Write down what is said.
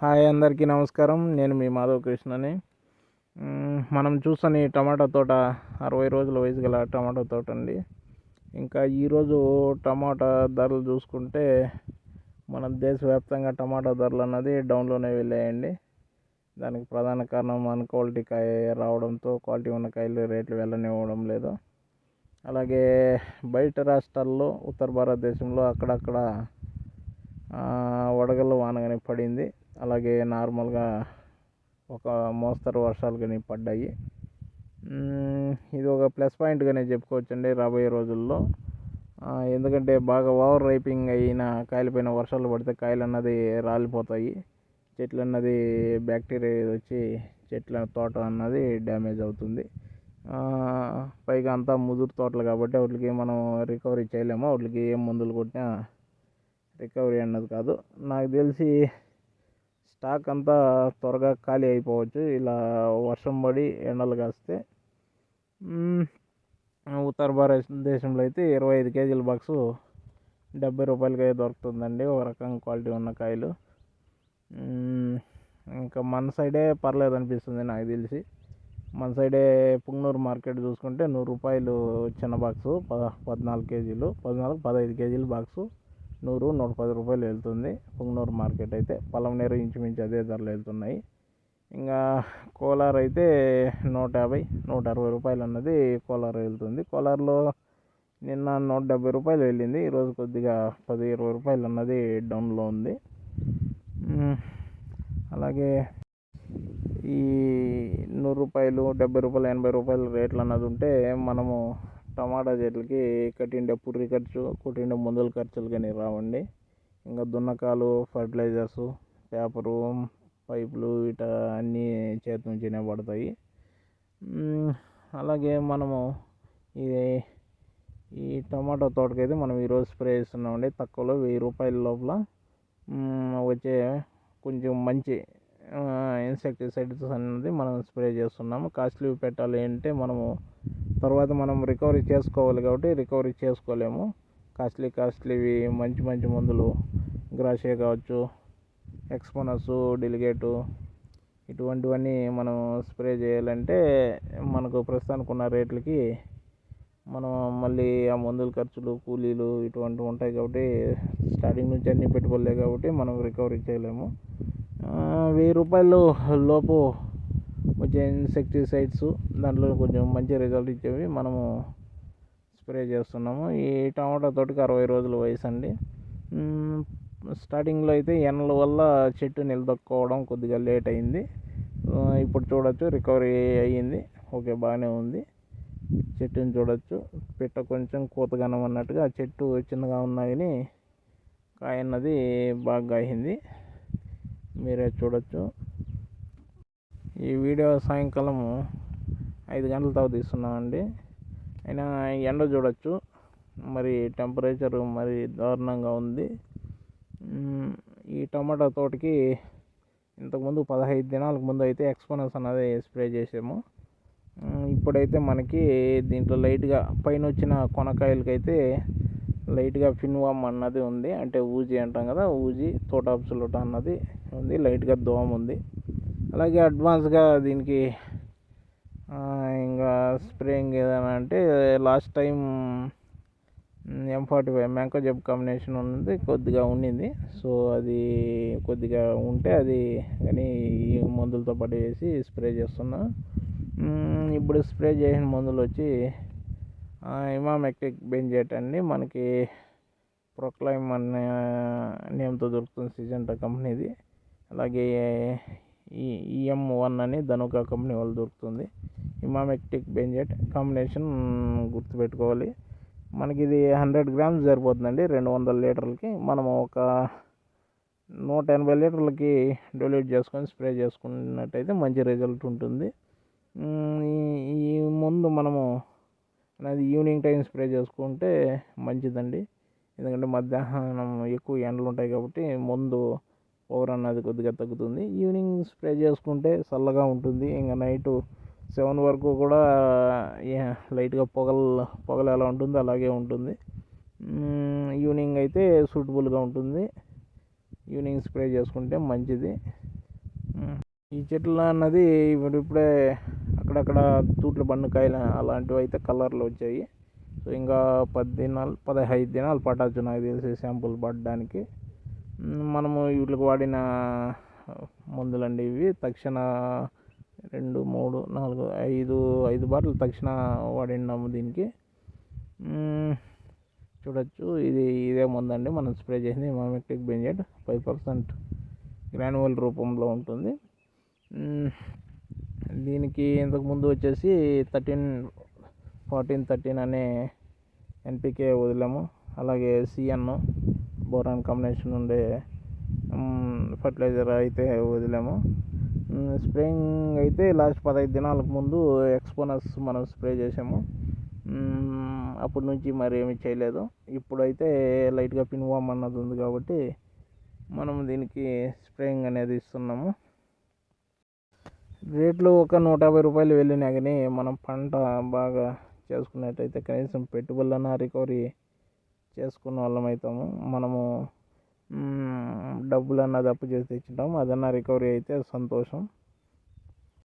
Hi అందరికీ నమస్కారం. నేను మీ మాధవ్ కృష్ణని మనం చూసని ఈ టమాటా తోట అరవై రోజుల వయసు గల టమాటా తోట అండి. ఇంకా ఈరోజు టమాటా ధరలు చూసుకుంటే మన దేశవ్యాప్తంగా టమాటా ధరలు అన్నది డౌన్లోనే వెళ్ళాయండి. దానికి ప్రధాన కారణం మన క్వాలిటీ కాయ రావడంతో క్వాలిటీ ఉన్న కాయలు రేట్లు వెళ్ళనివ్వడం లేదు. అలాగే బయట రాష్ట్రాల్లో ఉత్తర భారతదేశంలో అక్కడక్కడ ఆ, వడగళ్ళ పడింది. అలాగే నార్మల్గా ఒక మోస్తరు వర్షాలు కానీ పడ్డాయి. ఇది ఒక ప్లస్ పాయింట్గానే చెప్పుకోవచ్చండి రాబోయే రోజుల్లో. ఎందుకంటే బాగా ఓవర్ రైపింగ్ అయిన కాయలపైన వర్షాలు పడితే కాయలు అన్నది రాలిపోతాయి. చెట్లు అన్నది బ్యాక్టీరియా వచ్చి చెట్ల తోట అన్నది డ్యామేజ్ అవుతుంది. పైగా అంతా ముదురు తోటలు కాబట్టి వాటికి మనం రికవరీ చేయలేము. వాటికి ఏం మందులు కొట్టినా రికవరీ అన్నది కాదు. నాకు తెలిసి స్టాక్ అంతా త్వరగా ఖాళీ అయిపోవచ్చు. ఇలా వర్షం పడి ఎండలు కాస్తే. ఉత్తర భారతదేశంలో అయితే ఇరవై ఐదు కేజీల బాక్సు డెబ్బై రూపాయలకే దొరుకుతుందండి. ఒక రకం క్వాలిటీ ఉన్న కాయలు. ఇంకా మన సైడే పర్లేదు అనిపిస్తుంది నాకు తెలిసి. మన సైడే పుంగనూరు మార్కెట్ చూసుకుంటే నూరు రూపాయలు చిన్న బాక్సు పద పద్నాలుగు కేజీలు పద్నాలుగు పదహైదు కేజీల బాక్సు. నూరు నూట పది రూపాయలు వెళ్తుంది. పుంగనూరు మార్కెట్ అయితే పలమనేరు ఇంచుమించు అదే ధరలు వెళ్తున్నాయి. ఇంకా కోలార్ అయితే నూట యాభై నూట అరవై రూపాయలు అన్నది కోలార్ వెళ్తుంది. కోలార్లో నిన్న నూట డెబ్బై రూపాయలు వెళ్ళింది. ఈరోజు కొద్దిగా పది ఇరవై రూపాయలు అన్నది డౌన్లో ఉంది. అలాగే ఈ నూరు రూపాయలు డెబ్బై రూపాయలు ఎనభై రూపాయలు రేట్లు అన్నది ఉంటే మనము టమాటా చెట్లకి కట్టిండే పుర్రి ఖర్చు కొట్టిండే మందుల ఖర్చులు కానీ రావండి. ఇంకా దున్నకాలు ఫర్టిలైజర్స్ పేపరు పైపులు ఇట అన్నీ చేతి నుంచినే పడతాయి. అలాగే మనము ఈ ఈ టమాటో తోటకైతే మనం ఈరోజు స్ప్రే చేస్తున్నామండి. తక్కువలో వెయ్యి రూపాయల లోపల వచ్చే కొంచెం మంచి ఇన్సెక్టిసైడ్స్ అనేది మనం స్ప్రే చేస్తున్నాము. కాస్ట్లీ పెట్టాలి అంటే మనము తర్వాత మనం రికవరీ చేసుకోవాలి కాబట్టి రికవరీ చేసుకోలేము. కాస్ట్లీ కాస్ట్లీవి మంచి మంచి మందులు గ్రాషే కావచ్చు ఎక్స్పోనస్ డెలిగేటు ఇటువంటివన్నీ మనం స్ప్రే చేయాలంటే మనకు ప్రస్తుతానికి ఉన్న రేట్లకి మనం మళ్ళీ ఆ మందుల ఖర్చులు కూలీలు ఇటువంటివి ఉంటాయి కాబట్టి స్టార్టింగ్ నుంచి అన్ని పెట్టుకోలే కాబట్టి మనం రికవరీ చేయలేము. వెయ్యి రూపాయలు లోపు వచ్చే ఇన్సెక్టిసైడ్స్ దాంట్లో కొంచెం మంచి రిజల్ట్ ఇచ్చేవి మనము స్ప్రే చేస్తున్నాము. ఈ టమాటా తోటకి అరవై రోజుల వయసు అండి. స్టార్టింగ్లో అయితే ఎండల వల్ల చెట్టు నిలదొక్కోవడం కొద్దిగా లేట్ అయింది. ఇప్పుడు చూడొచ్చు రికవరీ అయ్యింది. ఓకే బాగానే ఉంది. చెట్టుని చూడొచ్చు. పిట్ట కొంచెం కూతగనం అన్నట్టుగా ఆ చెట్టు చిన్నగా ఉన్నాయని కాయన్నది కాయ అన్నది బాగా అయింది మీరే చూడొచ్చు. ఈ వీడియో సాయంకాలము ఐదు గంటల తర్వాత తీస్తున్నామండి. అయినా ఎండ చూడొచ్చు. మరి టెంపరేచర్ మరి దారుణంగా ఉంది. ఈ టమాటా తోటకి ఇంతకుముందు పదహైదు దినాలకు ముందు అయితే ఎక్స్పోనస్ అనేది స్ప్రే చేసాము. ఇప్పుడైతే మనకి దీంట్లో లైట్గా పైన వచ్చిన కొనకాయలకైతే లైట్గా ఫిన్వామ్ అన్నది ఉంది. అంటే ఊజీ అంటాం కదా ఊజీ తోటాప్సులోట అన్నది ఉంది. లైట్గా దోమ ఉంది. అలాగే అడ్వాన్స్గా దీనికి ఇంకా స్ప్రేయింగ్ ఏదైనా అంటే last time M forty five mancozeb combination ఉంది కొద్దిగా ఉండింది సో అది కొద్దిగా ఉంటే అది కానీ ఈ మందులతో పాటు వేసి స్ప్రే చేస్తున్నా. ఇప్పుడు స్ప్రే చేసిన మందులు వచ్చి ఇమామెక్టిక్ బెంజేట్ అండి. మనకి ప్రొక్లైమ్ అనే నేమ్తో దొరుకుతుంది సిజెంటా కంపెనీది. అలాగే ఈ ఈఎం వన్ అని ధనుకా కంపెనీ వాళ్ళు దొరుకుతుంది. ఇమామెక్టిక్ బెంజెట్ కాంబినేషన్ గుర్తుపెట్టుకోవాలి. మనకి ఇది హండ్రెడ్ గ్రామ్స్ సరిపోతుందండి రెండు వందల లీటర్లకి. మనము ఒక నూట ఎనభై లీటర్లకి డొల్యూట్ చేసుకొని స్ప్రే చేసుకున్నట్టయితే మంచి రిజల్ట్ ఉంటుంది. ఈ- ఈ ముందు మనము అది ఈవినింగ్ టైం స్ప్రే చేసుకుంటే మంచిదండి. ఎందుకంటే మధ్యాహ్నం ఎక్కువ ఎండలు ఉంటాయి కాబట్టి ముందు పవర్ అన్నది కొద్దిగా తగ్గుతుంది. ఈవినింగ్ స్ప్రే చేసుకుంటే చల్లగా ఉంటుంది. ఇంకా నైట్ సెవెన్ వరకు కూడా లైట్గా పొగలు పొగలు ఎలా ఉంటుందో అలాగే ఉంటుంది. ఈవినింగ్ అయితే సూటబుల్గా ఉంటుంది. ఈవినింగ్ స్ప్రే చేసుకుంటే మంచిది. ఈ చెట్లు అన్నది ఇప్పుడు ఇప్పుడే అక్కడక్కడ తూట్లు బండకాయలు అలాంటివి అయితే కలర్లు వచ్చాయి. సో ఇంకా పది దినాలు పదహైదు దినాలు పట్టచ్చు నాకు తెలిసి శాంపుల్ పడడానికి మనము వీటికి వాడిన మందులండి ఇవి. తక్షణ రెండు మూడు నాలుగు ఐదు ఐదు బాటిల్ తక్షణ వాడినాము దీనికి. చూడొచ్చు. ఇది ఇదే మందండి. మనం స్ప్రే చేసింది emamectin benzoate five percent granular రూపంలో ఉంటుంది. దీనికి ఇంతకుముందు వచ్చేసి థర్టీన్ ఫార్టీన్ థర్టీన్ అనే ఎన్పికే వదిలాము. అలాగే సిఎన్ బోరాన్ కాంబినేషన్ ఉండే ఫర్టిలైజర్ అయితే వదిలాము. స్ప్రేయింగ్ అయితే లాస్ట్ పదహైదు దినాలకు ముందు ఎక్స్పోనస్ మనం స్ప్రే చేసాము అప్పటి నుంచి మరి ఏమీ చేయలేదు. ఇప్పుడైతే లైట్గా పిన్వామ్ అన్నది ఉంది కాబట్టి మనం దీనికి స్ప్రేయింగ్ అనేది ఇస్తున్నాము. రేట్లు ఒక నూట యాభై రూపాయలు వెళ్ళినా కానీ మనం పంట బాగా చేసుకున్నట్టయితే కనీసం పెట్టుబడులన్నా రికవరీ చేసుకున్న వాళ్ళం అవుతాము మనము డబ్బులన్నది అప్పు చేసి తెచ్చుంటాము అదన్నా రికవరీ అయితే సంతోషం.